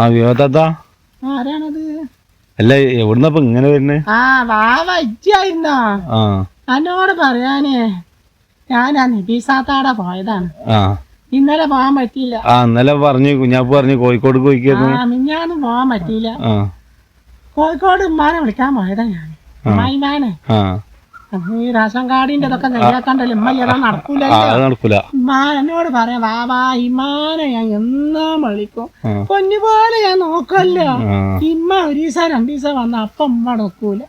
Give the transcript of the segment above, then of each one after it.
ആ വിവാദത്താ ആരാണത്? അല്ല എവിടുന്നപ്പൊ ഇങ്ങനെ വരുന്നേ? ആ വാവ ഇജ്ജായിരുന്നോ എന്നോട് പറയാനേ ഞാൻ ആ നബീസാത്താടെ പോയതാണ്. ഇന്നലെ പോകാൻ പറ്റിയില്ല. ആ ഇന്നലെ പറഞ്ഞു കുഞ്ഞാപ്പ് പറഞ്ഞു കോഴിക്കോട് ആ പോയിക്കായിരുന്നു മിഞ്ഞാന്ന് പോകാൻ പറ്റിയില്ല. കോഴിക്കോട് ഉമ്മാനെ വിളിക്കാൻ പോയതാ ഞാൻ. ഉമ്മായിമാനെ ഈ റേഷൻ കാർഡിന്റെ ഇതൊക്കെ നെയ്യാക്കണ്ടല്ലോ ഇമ്മ അത് നടക്കൂല ഉമ്മ എന്നോട് പറയാം വാവാ ഇമ്മാനെ ഞാൻ എന്നാ വിളിക്കും? ആ. പൊന്നുപോലെ ഞാൻ നോക്കല്ലോ. ഇമ്മ ഒരു ദിവസം രണ്ടു ദിവസം വന്ന അപ്പം ഉമ്മ നടക്കൂല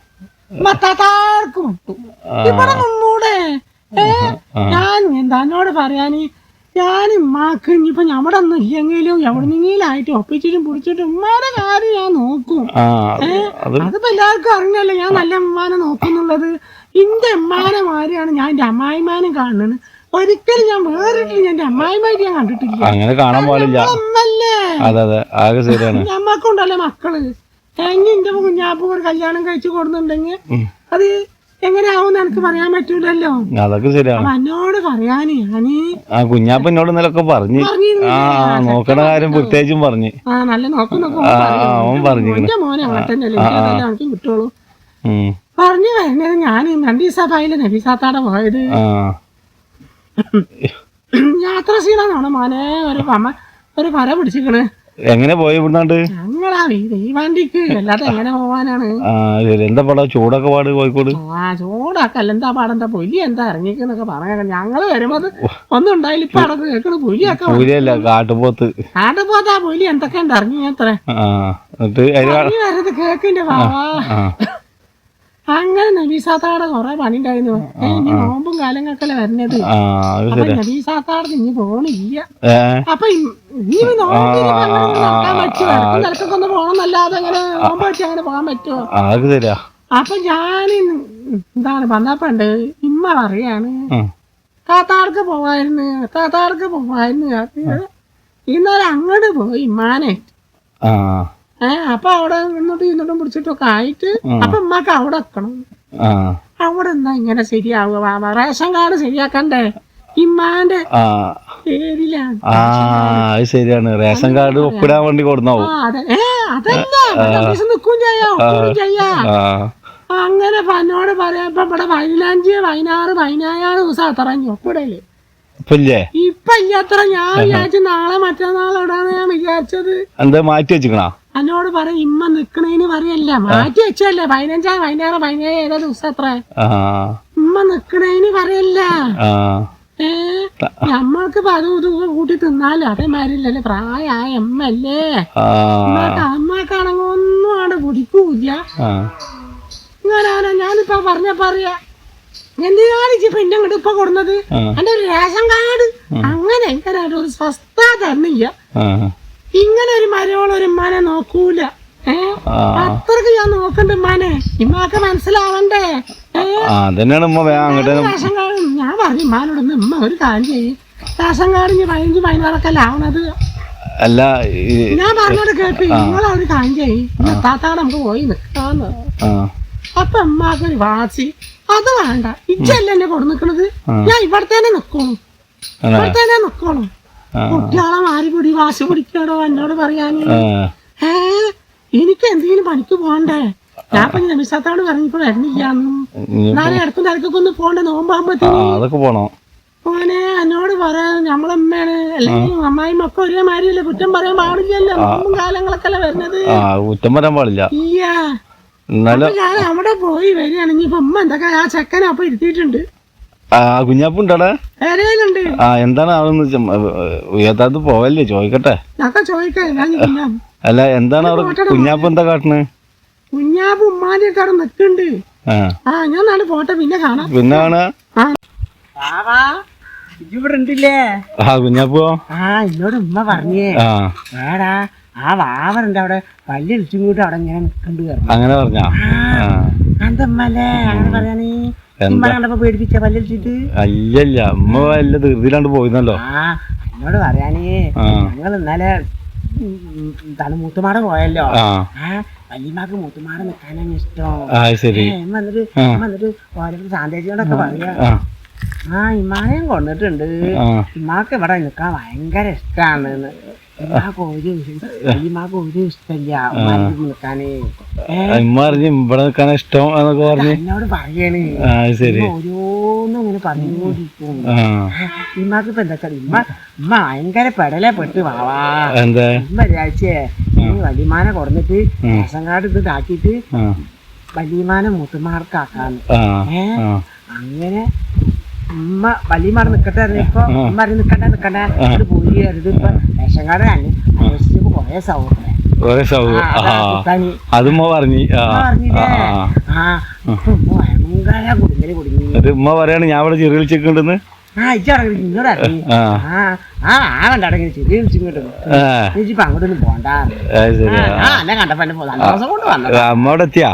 മത്താത്താർക്ക് മുട്ടു ആ. ഇവിടെ നിന്നൂടെ. ഏ ഞാൻ തന്നോട് പറയാന്? ഞാൻ ഉമ്മാക്ക് ഇനിയിപ്പൊ ഞമ്മടെ ഒന്നും ഇല്ലെങ്കിലും എവിടെന്നെങ്കിലും ആയിട്ട് ഒപ്പിച്ചിട്ടും പിടിച്ചിട്ടും ഉമ്മാടെ കാര്യം ഞാൻ നോക്കും. അതിപ്പോ എല്ലാവർക്കും അറിഞ്ഞല്ലോ ഞാൻ നല്ല ഉമ്മാനെ നോക്കുന്നുള്ളത്? ഇന്റെ അമ്മാനെ മാരെയാണ് ഞാൻ എന്റെ അമ്മായിമാനും കാണുന്നത്. ഒരിക്കലും ഞാൻ വേറെ ഞാൻ എന്റെ അമ്മായിമാരി ഞാൻ കണ്ടിട്ടില്ല. അങ്ങനെ കാണാൻ പാടില്ല. അമ്മല്ലേ അതെ അതെ. ആകെ ശരിയാണ്. നമ്മക്കുണ്ടല്ലേ മക്കൾ? എന്റെ കുഞ്ഞാപ്പ് ഒരു കല്യാണം കഴിച്ചു കൊടുക്കുന്നുണ്ടെങ്കിൽ. അത് എങ്ങനെയാവും എനിക്ക് പറയാൻ പറ്റൂലല്ലോ. അതൊക്കെ ശരിയാണ്. എന്നോട് പറയാന് ഞാൻ ആ കുഞ്ഞാപ്പ എന്നോട് ഇന്നലൊക്കെ പറഞ്ഞു. ആ നോക്കണ കാര്യം പ്രത്യേകിച്ചും പറഞ്ഞു. ആ നല്ല നോക്കുന്നു അവൻ പറഞ്ഞു എന്റെ മോനെ അങ്ങനെ കിട്ടുള്ളൂ. പറഞ്ഞു വരുന്നത് ഞാൻ രണ്ടു നബി സാത്താടെ പോയത്. ആ. യാത്ര ചെയ്യണമെന്നാണ് മോനെ ഒരു പമ്മ ഒരു പര പിടിച്ചിക്കണ് എങ്ങനെ പോയി ഇവിടുന്നാണ്ട്? ഞങ്ങളാ ഈ വണ്ടിക്ക് അല്ലാതെ എങ്ങനെ പോവാനാണ്? ആ എന്താ പാടാ? ചൂടൊക്കെ പാട് കോഴിക്കോട്? ആ ചൂടാക്കല്ല എന്താ പാടെന്താ? പുലി എന്താ ഇറങ്ങിക്കുന്നൊക്കെ പറഞ്ഞ ഞങ്ങൾ വരുമ്പോ ഒന്നും ഉണ്ടായില്ല. ഇപ്പൊ അടക്ക് കേൾക്കണ പുലിയൊക്കെ പുലിയല്ല കാട്ടുപോത്ത്. ആടെ പോതാ പുലി എന്തൊക്കെ ഉണ്ട് ഇറങ്ങി അത്ര ആ കേക്കിന്റെ വാ ആ. അങ്ങനെ നബീസാത്താടെ കൊറേ പണി ഉണ്ടായിരുന്നു ഇനി നോമ്പും കാലങ്ങൾക്കല്ലേ വരുന്നത് അപ്പൊ നബീസാത്താടെ ഇനി പോണില്ല. അപ്പൊ ഇനി നോമ്പ് നടക്കാൻ പറ്റുമോ? നിലക്കൊക്കെ ഒന്ന് പോകണമെന്നല്ലാതെ അങ്ങനെ നോമ്പ് വെച്ച് അങ്ങനെ പോകാൻ പറ്റുമോ? അപ്പൊ ഞാൻ എന്താണ് വന്നപ്പണ്ട് ഇമ്മ പറയാണ്. താത്താർക്ക് പോവായിരുന്നു താത്താർക്ക് പോവായിരുന്നു. ഇന്നലെ അങ്ങോട്ട് പോയി ഇമ്മാനെ. ആ ഏ അപ്പൊ അവിടെ നിന്നിട്ട് ഇന്നിട്ടും പിടിച്ചിട്ടൊക്കെ ആയിട്ട് അപ്പൊ ഉമ്മക്ക് അവിടെ ആ. അവിടെ എന്താ ഇങ്ങനെ ശരിയാവുക. റേഷൻ കാർഡ് ശരിയാക്കണ്ടേ? ഇമ്മാന്റെ ആ. പേരിലാണ്. ആ അത് ശരിയാണ്. റേഷൻ കാർഡ് ഒപ്പിടാൻ വേണ്ടി കൊടുന്നാവും ചെയ്യാ ചെയ്യാ. ആ. അങ്ങനെ പന്നോട് പറയാ ഇപ്പൊ ഇവിടെ പതിനഞ്ച് പതിനാറ് പതിനാറ് ദിവസം അത്ര ഒപ്പിടൽ. ഇപ്പൊ ഇല്ല അത്ര ഞാൻ വിചാരിച്ചു നാളെ മറ്റന്നാളോടാണ് ഞാൻ വിചാരിച്ചത്. എന്താ മാറ്റി വെച്ചിക്കണാ? എന്നോട് പറയും ഇമ്മ നിക്കണേന് പറയല്ല മാറ്റി വെച്ചല്ലേ പതിനഞ്ചാ പതിനാറ് പതിനേഴ് ഏതാ ദിവസം അത്ര ഇമ്മ നിക്കണേന് പറയല്ല ഏ? നമ്മൾക്ക് പതിവ് അതും ഇതും കൂട്ടി തിന്നാലും അതേമാരില്ലല്ലേ പ്രായമായ അമ്മല്ലേ അമ്മക്കാണെങ്കിൽ ഒന്നും അവിടെ കുടിക്കൂല ആ. ഇങ്ങനാണ് ഞാനിപ്പോ പറഞ്ഞ പറയാ എന്തിനാണ് ഇപ്പൊ എന്നെ ഇങ്ങോട്ട് ഇപ്പൊ കൊടുന്നത്. എന്റെ ഒരു റേഷൻ കാർഡ്. അങ്ങനെ എനിക്കൊരു ഒരു സ്വസ്ഥ തന്നില്ല. ഇങ്ങനെ ഒരു മരോൾ ഒരു ഉമ്മാനെ നോക്കൂല. അത്രയ്ക്ക് ഞാൻ നോക്കണ്ട മനെ ഇമ്മാക്ക് മനസ്സിലാവണ്ടേ? അതന്നെയാണ് ഉമ്മ ഞാൻ പറഞ്ഞു ഇമ്മാനോട് ഉമ്മ ഒരു കാര്യം ചെയ്യും. കാർഡ് ഇനി പതിനഞ്ച് പതിനാറൊക്കെ അല്ല ആവണത്? അല്ല ഞാൻ പറഞ്ഞോട് കേട്ടു നിങ്ങളെ ഒരു കാര്യം ചെയ്യും. എത്താത്താണ് നമുക്ക് പോയി നിൽക്കാന്ന് അപ്പൊ ഉമ്മാക്ക് ഒരു വാസി അത് വേണ്ട. ഇജ്ജല്ല എന്നെ കൊടു നിക്കണത് ഞാൻ ഇവിടെ തന്നെ നിക്കോളൂ? ഇവിടെ തന്നെ നിക്കോളൂ. കുട്ടികളെ മാറി പിടി വാശി പിടിക്കണോ? എന്നോട് പറയാന് ഏ എനിക്ക് എന്തെങ്കിലും പണിക്ക് പോകണ്ടേ? ഞാൻ ഇപ്പൊ നബിസാത്തോട് പറഞ്ഞിപ്പോ വരുന്നില്ലാന്നും ഇനി- നാളെ ഇടക്കും തിരക്കൊക്കെ ഒന്ന് പോകണ്ടേ അതൊക്കെ പോണോ. മോനെ എന്നോട് പറയാ നമ്മളമ്മയാണ് അല്ലെങ്കിൽ അമ്മായി മക്ക ഒരേ മാതിരിയല്ലേ കുറ്റം പറയാൻ പാടില്ലല്ലോ. നോമ്പും കാലങ്ങളൊക്കെ അല്ലേ വരുന്നത് കുറ്റം പറയാൻ പാടില്ല. ഞാൻ അവിടെ പോയി വരികയാണെങ്കിൽ ഇപ്പൊ ഉമ്മ എന്തൊക്കെ ആ ചെക്കനെ അപ്പൊ ഇരുത്തിയിട്ടുണ്ട്. കുഞ്ഞാപ്പുണ്ടടെ ആ എന്താണ് അവിടെ ഉയർത്താത്ത പോവല്ലേ? ചോദിക്കട്ടെ. ഞക്കെ ചോദിക്കാം ഞാൻ അല്ല എന്താണ് അവിടെ കുഞ്ഞാപ്പ് എന്താ കാട്ടണ്? കുഞ്ഞാപ്പ് ഉമ്മാന്റെ അവിടെ നിൽക്കുന്നുണ്ട്. ആ. ഞാൻ നാളെ പോട്ടെ പിന്നെ കാണാം. പിന്നെ കാണാ? ആ. ഇവിടെ ഉണ്ടില്ലേ? ആ കുഞ്ഞാപ്പോ ആ എന്നോട് ഉമ്മ പറഞ്ഞേ. ആടാ ആ വാവറുണ്ട് അവിടെ. വലിയ ഇടിച്ചും കൂട്ടി അവിടെ ഇങ്ങനെ നിൽക്കണ്ട് അങ്ങനെ പറഞ്ഞാ? അന്തമ്മല്ലേ അങ്ങനെ പറയാനീ? അല്ലല്ല അമ്മ വല്ല ധൃതിയിലാണ്ട് പോയിരുന്നല്ലോ എന്നോട് പറയാനേ ഞങ്ങൾ ഇന്നലെ തണു മൂത്തുമാട പോയല്ലോ. വല്യമാക്ക് മൂത്തുമാട നിൽക്കാനാണ് ഇഷ്ടം. ശാന്തേജിയോടൊക്കെ എന്നിട്ട്. എന്നിട്ട് പറയാ. ആ ഇമാനെയും കൊണ്ടിട്ടുണ്ട് ഇമാക്ക് ഇവിടെ നിൽക്കാൻ ഭയങ്കര ഇഷ്ടാണ് ഇമ്മാക്ക് ഒരു ഇമ്മാക്ക് ഒരു ഇഷ്ടമില്ല നിൽക്കാന്. ഏ ഇമ്മ പറഞ്ഞ് ഇവിടെ നിൽക്കാൻ ഇഷ്ടം എന്നൊക്കെ പറഞ്ഞ്. എന്നോട് പറയണ്. ശരി. ഓരോന്നും ഇങ്ങനെ പറഞ്ഞുകൊണ്ടിരിക്കും ഇമ്മാക്ക് ഇപ്പൊ എന്താ വെച്ചാൽ ഇമ്മ ഇമ്മ ഭയങ്കര പെടലെ പെട്ട് വാവാ. ഇമ്മ ഈ വലിയമാനെ കൊടുന്നിട്ട് റേഷൻ കാർഡ് ഇത് ഇതാക്കിയിട്ട് വലിയമാനെ മുത്തുമാർക്കാക്കാന്ന്. അങ്ങനെ ഉമ്മ വലിയമാർ നിക്കട്ടെ ഇപ്പൊ ഉമ്മ നിക്കണ്ട നിക്കണ്ട. ഇത് പോയി ഇത് ഇപ്പൊ റേഷൻ കാർഡ് അന്വേഷിച്ചപ്പോ കൊറേ സൗഹൃദം. ഉമ്മ ഭയങ്കര കുടുങ്ങി. അത് പറയാണ് ഞാൻ ഇവിടെ ചെറിയ വിളിച്ചിട്ടുണ്ടെന്ന് ആ ഇജ്ജടങ്ങി ഇങ്ങോട്ട് ഇറങ്ങി. ആ ആ. ആ കണ്ടടങ്ങി വിളിച്ചിങ്ങോട്ട് ആ. ഇപ്പൊ അങ്ങോട്ടൊന്നും പോണ്ട ആ എന്നെ കണ്ടപ്പോ എന്നെ നല്ല ദിവസം കൊണ്ട് അമ്മ എത്തിയാ?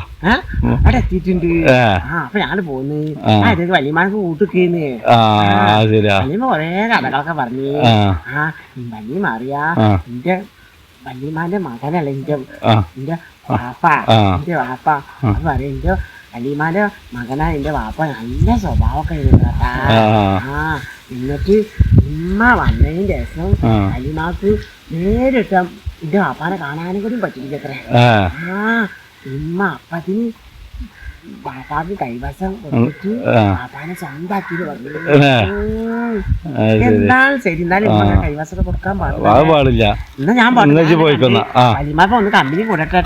അവിടെ എത്തിയിട്ടുണ്ട്. ആ. അപ്പൊ ഞാൻ പോന്ന്. ആ. ആ ഇത് വലിയമാനക്ക് കൂട്ടിക്കേന്ന്. വലിയമ്മ കൊറേ കഥകളൊക്കെ പറഞ്ഞു. ആ. വലിയ മാറിയാ എന്റെ വല്യമാന്റെ മകനല്ല എന്റെ എന്റെ വാപ്പ. എന്റെ വാപ്പ. അത് പറയും എന്റെ വല്യമാന്റെ മകനാ എന്റെ വാപ്പ നല്ല സ്വഭാവമൊക്കെ ആ. ആ എന്നിട്ട് ഉമ്മ വന്നതിന് ശേഷം അലിമാക്ക് നേരിട്ട് എന്റെ വാപ്പാനെ കാണാനും കൂടി പറ്റിയില്ലത്രേ ആ ഉമ്മ അപ്പത്തിന് വാപ്പാക്ക് കൈവശം കൊടുത്തിട്ട്. ഉം. അത് ശരി. എന്താണ് ശരി എന്നാലും ഉമ്മ കൊടുക്കാൻ പാടില്ല എന്നാ ഞാൻ. വലിയമാപ്പ ഒന്ന് കമ്പനി കൂടട്ടെ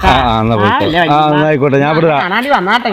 ആയിക്കോട്ടെ ഞാൻ വന്നാട്ടെ